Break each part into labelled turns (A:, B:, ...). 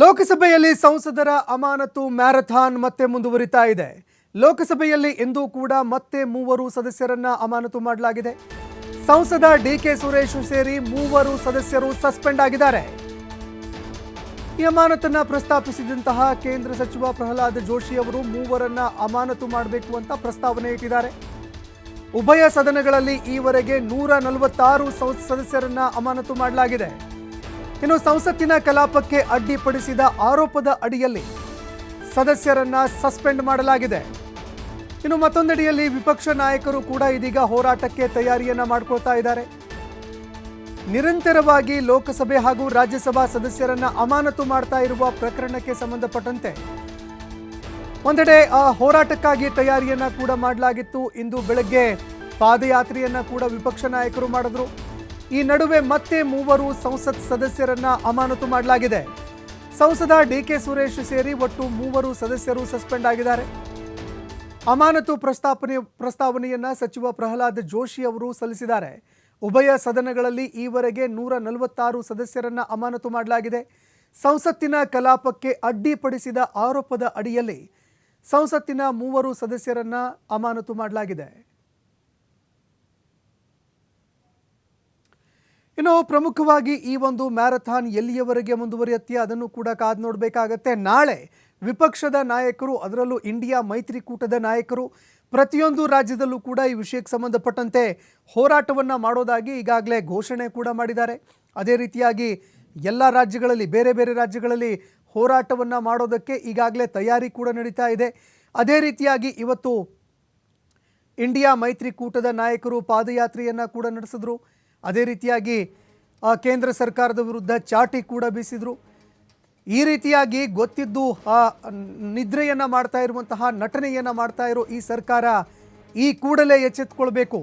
A: ಲೋಕಸಭೆಯಲ್ಲಿ ಸಂಸದರ ಅಮಾನತು ಮ್ಯಾರಥಾನ್ ಮತ್ತೆ ಮುಂದುವರಿತಾ ಇದೆ. ಲೋಕಸಭೆಯಲ್ಲಿ ಇಂದು ಕೂಡ ಮತ್ತೆ ಮೂವರು ಸದಸ್ಯರನ್ನ ಅಮಾನತು ಮಾಡಲಾಗಿದೆ. ಸಂಸದ ಡಿಕೆ ಸುರೇಶ್ ಸೇರಿ ಮೂವರು ಸದಸ್ಯರು ಸಸ್ಪೆಂಡ್ ಆಗಿದ್ದಾರೆ. ಈ ಅಮಾನತನ್ನ ಪ್ರಸ್ತಾಪಿಸಿದಂತಹ ಕೇಂದ್ರ ಸಚಿವ ಪ್ರಹ್ಲಾದ್ ಜೋಶಿ ಅವರು ಮೂವರನ್ನ ಅಮಾನತು ಮಾಡಬೇಕು ಅಂತ ಪ್ರಸ್ತಾವನೆ ಇಟ್ಟಿದ್ದಾರೆ. ಉಭಯ ಸದನಗಳಲ್ಲಿ ಈವರೆಗೆ ನೂರ ನಲವತ್ತಾರು ಸದಸ್ಯರನ್ನ ಅಮಾನತು ಮಾಡಲಾಗಿದೆ. ಇನ್ನು ಸಂಸತ್ತಿನ ಕಲಾಪಕ್ಕೆ ಅಡ್ಡಿಪಡಿಸಿದ ಆರೋಪದ ಅಡಿಯಲ್ಲಿ ಸದಸ್ಯರನ್ನ ಸಸ್ಪೆಂಡ್ ಮಾಡಲಾಗಿದೆ. ಇನ್ನು ಮತ್ತೊಂದೆಡೆಯಲ್ಲಿ ವಿಪಕ್ಷ ನಾಯಕರು ಕೂಡ ಇದೀಗ ಹೋರಾಟಕ್ಕೆ ತಯಾರಿಯನ್ನ ಮಾಡ್ಕೊಳ್ತಾ ಇದ್ದಾರೆ. ನಿರಂತರವಾಗಿ ಲೋಕಸಭೆ ಹಾಗೂ ರಾಜ್ಯಸಭಾ ಸದಸ್ಯರನ್ನ ಅಮಾನತು ಮಾಡ್ತಾ ಇರುವ ಪ್ರಕರಣಕ್ಕೆ ಸಂಬಂಧಪಟ್ಟಂತೆ ಒಂದೆಡೆ, ಆ ಹೋರಾಟಕ್ಕಾಗಿ ತಯಾರಿಯನ್ನ ಕೂಡ ಮಾಡಲಾಗಿತ್ತು. ಇಂದು ಬೆಳಗ್ಗೆ ಪಾದಯಾತ್ರೆಯನ್ನ ಕೂಡ ವಿಪಕ್ಷ ನಾಯಕರು ಮಾಡಿದ್ರು. ಈ ನಡುವೆ ಮತ್ತೆ ಮೂವರು ಸಂಸತ್ ಸದಸ್ಯರನ್ನ ಅಮಾನತು ಮಾಡಲಾಗಿದೆ. ಸಂಸದ ಡಿಕೆ ಸುರೇಶ್ ಸೇರಿ ಒಟ್ಟು ಮೂವರು ಸದಸ್ಯರು ಸಸ್ಪೆಂಡ್ ಆಗಿದ್ದಾರೆ. ಅಮಾನತು ಪ್ರಸ್ತಾಪನೆ, ಪ್ರಸ್ತಾವನೆಯನ್ನ ಸಚಿವ ಪ್ರಹ್ಲಾದ್ ಜೋಶಿ ಅವರು ಸಲ್ಲಿಸಿದ್ದಾರೆ. ಉಭಯ ಸದನಗಳಲ್ಲಿ ಈವರೆಗೆ ನೂರ ನಲವತ್ತಾರು ಸದಸ್ಯರನ್ನ ಅಮಾನತು ಮಾಡಲಾಗಿದೆ. ಸಂಸತ್ತಿನ ಕಲಾಪಕ್ಕೆ ಅಡ್ಡಿಪಡಿಸಿದ ಆರೋಪದ ಅಡಿಯಲ್ಲಿ ಸಂಸತ್ತಿನ ಮೂವರು ಸದಸ್ಯರನ್ನ ಅಮಾನತು ಮಾಡಲಾಗಿದೆ. ಇನ್ನು ಪ್ರಮುಖವಾಗಿ ಈ ಒಂದು ಮ್ಯಾರಥಾನ್ ಎಲ್ಲಿಯವರೆಗೆ ಮುಂದುವರಿಯುತ್ತೆ ಅದನ್ನು ಕೂಡ ಕಾದು ನೋಡಬೇಕಾಗತ್ತೆ. ನಾಳೆ ವಿಪಕ್ಷದ ನಾಯಕರು, ಅದರಲ್ಲೂ ಇಂಡಿಯಾ ಮೈತ್ರಿಕೂಟದ ನಾಯಕರು, ಪ್ರತಿಯೊಂದು ರಾಜ್ಯದಲ್ಲೂ ಕೂಡ ಈ ವಿಷಯಕ್ಕೆ ಸಂಬಂಧಪಟ್ಟಂತೆ ಹೋರಾಟವನ್ನು ಮಾಡೋದಾಗಿ ಈಗಾಗಲೇ ಘೋಷಣೆ ಕೂಡ ಮಾಡಿದ್ದಾರೆ. ಅದೇ ರೀತಿಯಾಗಿ ಎಲ್ಲ ರಾಜ್ಯಗಳಲ್ಲಿ, ಬೇರೆ ಬೇರೆ ರಾಜ್ಯಗಳಲ್ಲಿ ಹೋರಾಟವನ್ನು ಮಾಡೋದಕ್ಕೆ ಈಗಾಗಲೇ ತಯಾರಿ ಕೂಡ ನಡೀತಾ ಇದೆ. ಅದೇ ರೀತಿಯಾಗಿ ಇವತ್ತು ಇಂಡಿಯಾ ಮೈತ್ರಿಕೂಟದ ನಾಯಕರು ಪಾದಯಾತ್ರೆಯನ್ನು ಕೂಡ ನಡೆಸಿದ್ರು. ಅದೇ ರೀತಿಯಾಗಿ ಕೇಂದ್ರ ಸರ್ಕಾರದ ವಿರುದ್ಧ ಚಾಟಿ ಕೂಡ ಬೀಸಿದ್ರು. ಈ ರೀತಿಯಾಗಿ ಗೊತ್ತಿದ್ದು, ಆ ನಿದ್ರೆಯನ್ನ ಮಾಡ್ತಾ ಇರುವಂತಹ ನಟನೆಯನ್ನ ಮಾಡ್ತಾ ಇರೋ ಈ ಸರ್ಕಾರ ಈ ಕೂಡಲೇ ಎಚ್ಚೆತ್ತುಕೊಳ್ಬೇಕು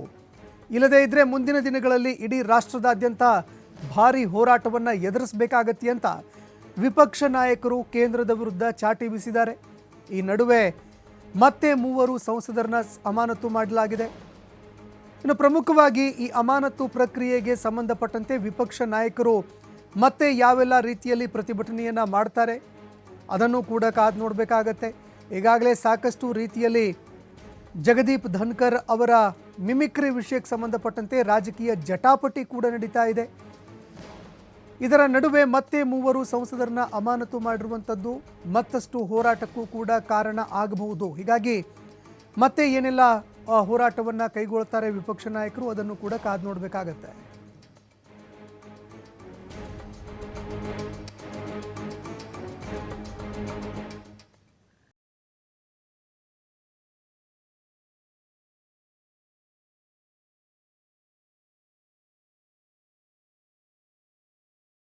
A: ಇಲ್ಲದೇ ಇದ್ದರೆ ಮುಂದಿನ ದಿನಗಳಲ್ಲಿ ಇಡೀ ರಾಷ್ಟ್ರದಾದ್ಯಂತ ಭಾರಿ ಹೋರಾಟವನ್ನ ಎದುರಿಸಬೇಕಾಗತ್ತೆ ಅಂತ ವಿಪಕ್ಷ ನಾಯಕರು ಕೇಂದ್ರದ ವಿರುದ್ಧ ಚಾಟಿ ಬೀಸಿದ್ದಾರೆ. ಈ ನಡುವೆ ಮತ್ತೆ ಮೂವರು ಸಂಸದರನ್ನ ಅಮಾನತು ಮಾಡಲಾಗಿದೆ. ಇನ್ನು ಪ್ರಮುಖವಾಗಿ ಈ ಅಮಾನತು ಪ್ರಕ್ರಿಯೆಗೆ ಸಂಬಂಧಪಟ್ಟಂತೆ ವಿಪಕ್ಷ ನಾಯಕರು ಮತ್ತೆ ಯಾವೆಲ್ಲ ರೀತಿಯಲ್ಲಿ ಪ್ರತಿಭಟನೆಯನ್ನು ಮಾಡ್ತಾರೆ, ಅದನ್ನು ಕೂಡ ಕಾದು ನೋಡಬೇಕಾಗತ್ತೆ. ಈಗಾಗಲೇ ಸಾಕಷ್ಟು ರೀತಿಯಲ್ಲಿ ಜಗದೀಪ್ ಧನ್ಕರ್ ಅವರ ಮಿಮಿಕ್ರಿ ವಿಷಯಕ್ಕೆ ಸಂಬಂಧಪಟ್ಟಂತೆ ರಾಜಕೀಯ ಜಟಾಪಟಿ ಕೂಡ ನಡೀತಾ ಇದೆ. ಇದರ ನಡುವೆ ಮತ್ತೆ ಮೂವರು ಸಂಸದರನ್ನ ಅಮಾನತು ಮಾಡಿರುವಂಥದ್ದು ಮತ್ತಷ್ಟು ಹೋರಾಟಕ್ಕೂ ಕೂಡ ಕಾರಣ ಆಗಬಹುದು. ಹೀಗಾಗಿ ಮತ್ತೆ ಏನೆಲ್ಲ ಹೋರಾಟವನ್ನು ಕೈಗೊಳ್ತಾರೆ ವಿಪಕ್ಷ ನಾಯಕರು ಅದನ್ನು ಕೂಡ ಕಾದು ನೋಡಬೇಕಾಗತ್ತೆ.